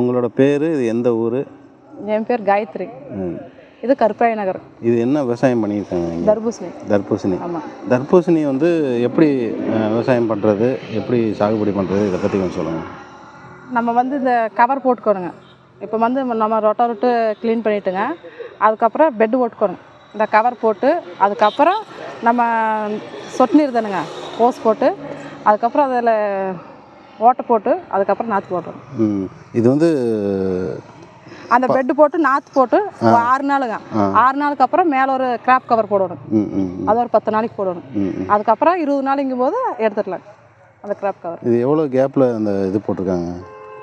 உங்களோட பேர் இது எந்த ஊர்? என் பேர் காயத்ரி. இது கருப்பராய நகர். இது என்ன விவசாயம் பண்ணியிருக்காங்க? தர்பூசணி. தர்பூசணி. ஆமாம் தர்பூசணி வந்து எப்படி விவசாயம் பண்ணுறது எப்படி சாகுபடி பண்ணுறது இதை பற்றி கொஞ்சம் சொல்லுங்கள் நம்ம வந்து இந்த கவர் போட்டுக்கணுங்க. இப்போ வந்து நம்ம ரொட்டை ரொட்டு க்ளீன் பண்ணிட்டுங்க. அதுக்கப்புறம் பெட்டு போட்டுக்கணும். இந்த கவர் போட்டு அதுக்கப்புறம் நம்ம சொட்டு நீர் தானுங்க. ஓஸ் போட்டு அதுக்கப்புறம் அதில் ஓட்டை போட்டு அதுக்கப்புறம் நாற்று போட்டுறோம் ம், இது வந்து அந்த பெட்டு போட்டு நாற்று போட்டு ஆறு நாளுங்க. ஆறு நாளுக்கு அப்புறம் மேலே ஒரு கிராப் கவர் போடணும். அது ஒரு பத்து நாளைக்கு போடணும். அதுக்கப்புறம் இருபது நாளைங்கும் போது எடுத்துடலாம். அந்த கிராப் கவர் இது எவ்வளோ கேப்பில் அந்த இது போட்டிருக்காங்க?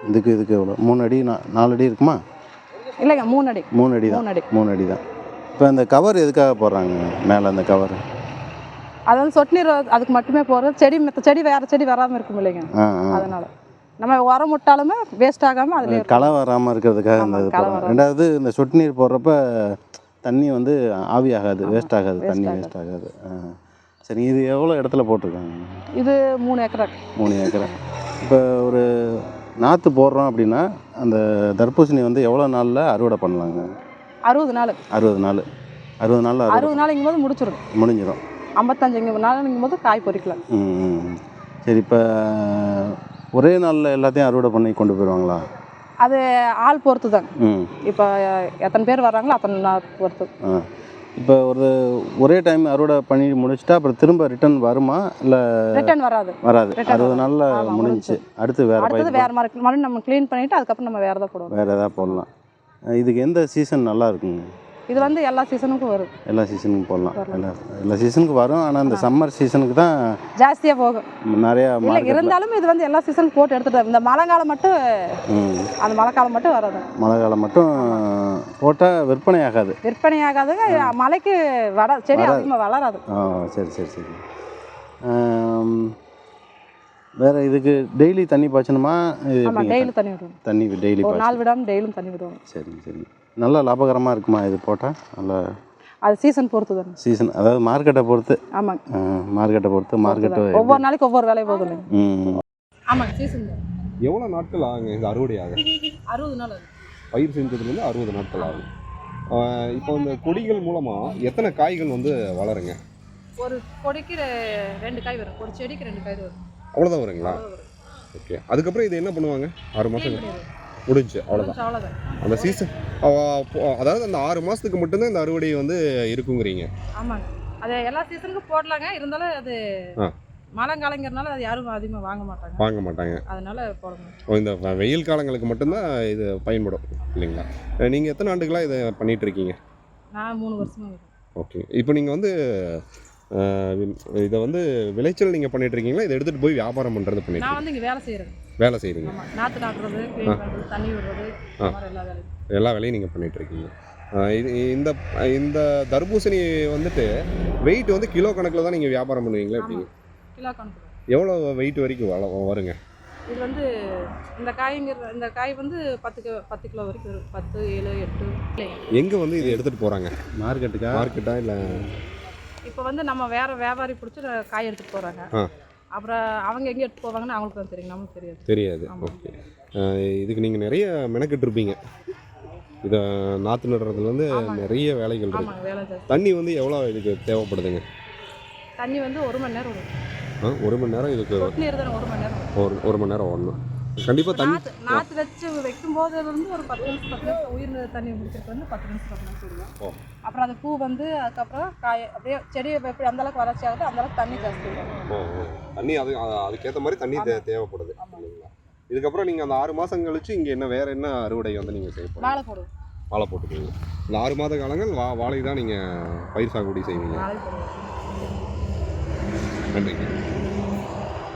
இதுக்கு இதுக்கு எவ்வளோ மூணு அடி நாலு அடி இருக்குமா? இல்லைங்க மூணு அடி. மூணு அடி தான் மூணு அடி. தான் இப்போ அந்த கவர் எதுக்காக போடுறாங்க? மேலே அந்த கவர் அது வந்து சொட்டு நீர் அதுக்கு மட்டுமே போகிறது செடி மற்ற செடி வேறு செடி வராமல் இருக்கும் இல்லைங்க. அதனால. நம்ம உரம் விட்டாலுமே வேஸ்ட் ஆகாமல் அதுலேயே களை வராமல் இருக்கிறதுக்காக போடுறாங்க. ரெண்டாவது இந்த சொட்டு நீர் போடுறப்ப தண்ணி வந்து ஆவி ஆகாது வேஸ்ட் ஆகாது தண்ணி வேஸ்ட் ஆகாது. சரி இது எவ்வளோ இடத்துல போட்டிருக்காங்க? இது மூணு ஏக்கரா. மூணு ஏக்கரை. இப்போ ஒரு நாற்று போடுறோம் அப்படின்னா அந்த தர்பூசணி வந்து எவ்வளோ நாளில் அறுவடை பண்ணலாங்க? அறுபது நாள். அறுபது நாள். அறுபது நாளில் அறுவடை அறுபது நாளைங்கும் போது முடிச்சிடும் முடிஞ்சிடும் ஐம்பத்தஞ்சுங்க நாளுங்கும் போது காய் பொறிக்கலாம். சரி இப்போ ஒரே நாளில் எல்லாத்தையும் அறுவடை பண்ணி கொண்டு போயிடுவாங்களா அது ஆள் பொறுத்து ம். இப்போ எத்தனை பேர் வர்றாங்களோ அத்தனை நாள் பொறுத்து. இப்போ ஒரு ஒரே டைம் அறுவடை பண்ணி முடிச்சிட்டா அப்புறம் திரும்ப ரிட்டர்ன் வருமா? இல்லை ரிட்டர்ன் வராது. வராது. அறுபது நாளில் ஆமா, முடிஞ்சுச்சு. அடுத்து வேறு அடுத்தது வேறு மாதிரி மறுபடியும் நம்ம க்ளீன் பண்ணிவிட்டு அதுக்கப்புறம் நம்ம வேறு எதாவது போடுவோம். வேறு எதாவது போடலாம். இதுக்கு எந்த சீசன் நல்லா இருக்குங்க? இது வந்து எல்லா சீசனுக்கும் வரும். எல்லா சீசனுக்கும் போடலாம். எல்லா எல்லா சீசனுக்கு வரும். ஆனால் இந்த சம்மர் சீசனுக்கு தான் ஜாஸ்தியாக போகும். நிறையா இல்லை இருந்தாலும் இது வந்து எல்லா சீசனுக்கும் போட்டு எடுத்துகிட்டு இந்த மழை காலம் மட்டும் அந்த மழை காலம் மட்டும் வராது. மழை காலம் மட்டும் போட்டால் விற்பனை ஆகாது. விற்பனை ஆகாதுங்க. மழைக்கு வர செடி அதிகமாக வளராது. ஆ சரி சரி சரி. வேற இதுக்கு டெய்லி தண்ணி பாய்ச்சணுமா? டெய்லி தண்ணி விடுவோம் தண்ணி டெய்லி நாள் விடாமல் டெய்லியும் தண்ணி விடுவோம் சரி சரி. நல்லா லாபகரமாக இருக்குமா இது போட்டால் நல்லா அது சீசன் பொறுத்து தானே சீசன் அதாவது மார்க்கெட்டை பொறுத்து. ஆமாங்க மார்க்கெட்டை பொறுத்து மார்க்கெட்டு ஒவ்வொரு நாளைக்கு ஒவ்வொரு வேலையை போகுது ம். ஆமாங்க சீசன் தான். எவ்வளோ நாட்கள் ஆகுங்க இந்த அறுவடை ஆக அறுபது நாள். பயிர் செஞ்சதுலேருந்து அறுபது நாட்கள் ஆகும் இப்போ இந்த கொடிகள் மூலமாக எத்தனை காய்கள் வந்து வளருங்க? ஒரு கொடிக்கு ரெண்டு காய் வரும். ஒரு செடிக்கு ரெண்டு காய் வரும். அவ்வளோதான் வருங்களா? ஓகே. அதுக்கப்புறம் இது என்ன பண்ணுவாங்க? ஆறு மாதம் முடிஞ்சு அவ்வளோதான் அந்த சீசன் அதாவது அந்த ஆறு மாதத்துக்கு மட்டும்தான் இந்த அறுவடை வந்து இருக்குங்கிறீங்க. ஆமாங்க. அது எல்லா சீசனுக்கும் போடலாங்க. இருந்தாலும் அது ஆ. மழைங்காலங்கிறனால அது யாரும் அதிகமாக வாங்க மாட்டாங்க. வாங்க மாட்டாங்க. அதனால போட முடியும் ஓ, இந்த வெயில் காலங்களுக்கு மட்டும்தான் இது பயன்படும் இல்லைங்களா? நீங்கள் எத்தனை ஆண்டுகளாக இதை பண்ணிட்டு இருக்கீங்க? நான் மூணு வருஷமா இருக்கேன். ஓகே. இப்போ நீங்கள் வந்து இதை வந்து விளைச்சல் நீங்கள் பண்ணிட்டு இருக்கீங்களா இதை எடுத்துகிட்டு போய் வியாபாரம் பண்ணுறது பண்ணிட்டு நான் வந்து இங்கே வேலை செய்கிறேன் வேலை செய்கிறீங்க நாற்று நாட்டுறது தண்ணி விடுறது எல்லா வேலையும். எல்லா வேலையும் நீங்கள் பண்ணிட்டு இருக்கீங்க இது இந்த இந்த தர்பூசணி வந்துட்டு வெயிட் வந்து கிலோ கணக்கில் தான் நீங்கள் வியாபாரம் பண்ணுவீங்களா எப்படி கிலோ கணக்கு எவ்வளோ வெயிட் வரைக்கும் வள வருங்க? இது வந்து இந்த காய்ங்கிற இந்த காய் வந்து பத்து கிலோ பத்து கிலோ வரைக்கும் வரும். பத்து ஏழு எட்டு. எங்கே வந்து இதை எடுத்துகிட்டு போகிறாங்க மார்க்கெட்டுக்கா மார்க்கெட்டா இல்லை? இப்போ வந்து நம்ம வேற வியாபாரி பிடிச்சி காய் எடுத்துட்டு போகிறாங்க. அப்புறம் அவங்க எங்கே எடுத்து போவாங்கன்னு அவங்களுக்கு தான் தெரியும். நமக்கு தெரியாது. தெரியாது. ஓகே. இதுக்கு நீங்கள் நிறைய மெனக்கிட்டு இருப்பீங்க. இதை நாற்று நடுறதுலேருந்து. நிறைய வேலைகள் இருக்கு. தண்ணி வந்து எவ்வளோ இதுக்கு தேவைப்படுதுங்க? தண்ணி வந்து ஒரு மணி நேரம் ஒரு மணி நேரம் இதுக்கு ஒரு ஒரு மணி நேரம் ஓடணும். கண்டிப்பாக தண்ணி நாற்று வச்சு வைக்கும் போது வந்து ஒரு பத்து நிமிஷம் பத்து நிமிஷம் உயிர் தண்ணி முடிச்சிட்டு வந்து பத்து நிமிஷம் பத்து நிமிஷம் விடுவோம். அப்புறம் அந்த பூ வந்து அதுக்கப்புறம் காய அப்படியே செடி எப்படி அந்த அளவுக்கு வளர்ச்சி ஆகுது அந்த அளவுக்கு தண்ணி ஜாஸ்தி. தண்ணி அது அது- அதுக்கேற்ற மாதிரி தண்ணி தேவைப்படுது. இல்லைங்களா? இதுக்கப்புறம் நீங்கள் அந்த ஆறு மாதம் கழிச்சு இங்கே என்ன வேறு என்ன அறுவடை வந்து நீங்கள் செய்ய வாழை போடுவோம். வாழை போட்டுக்கீங்க இந்த ஆறு மாத காலங்கள் வா வாழை தான் நீங்கள் பயிர் சாகுபடி செய்வீங்க. நன்றிங்க.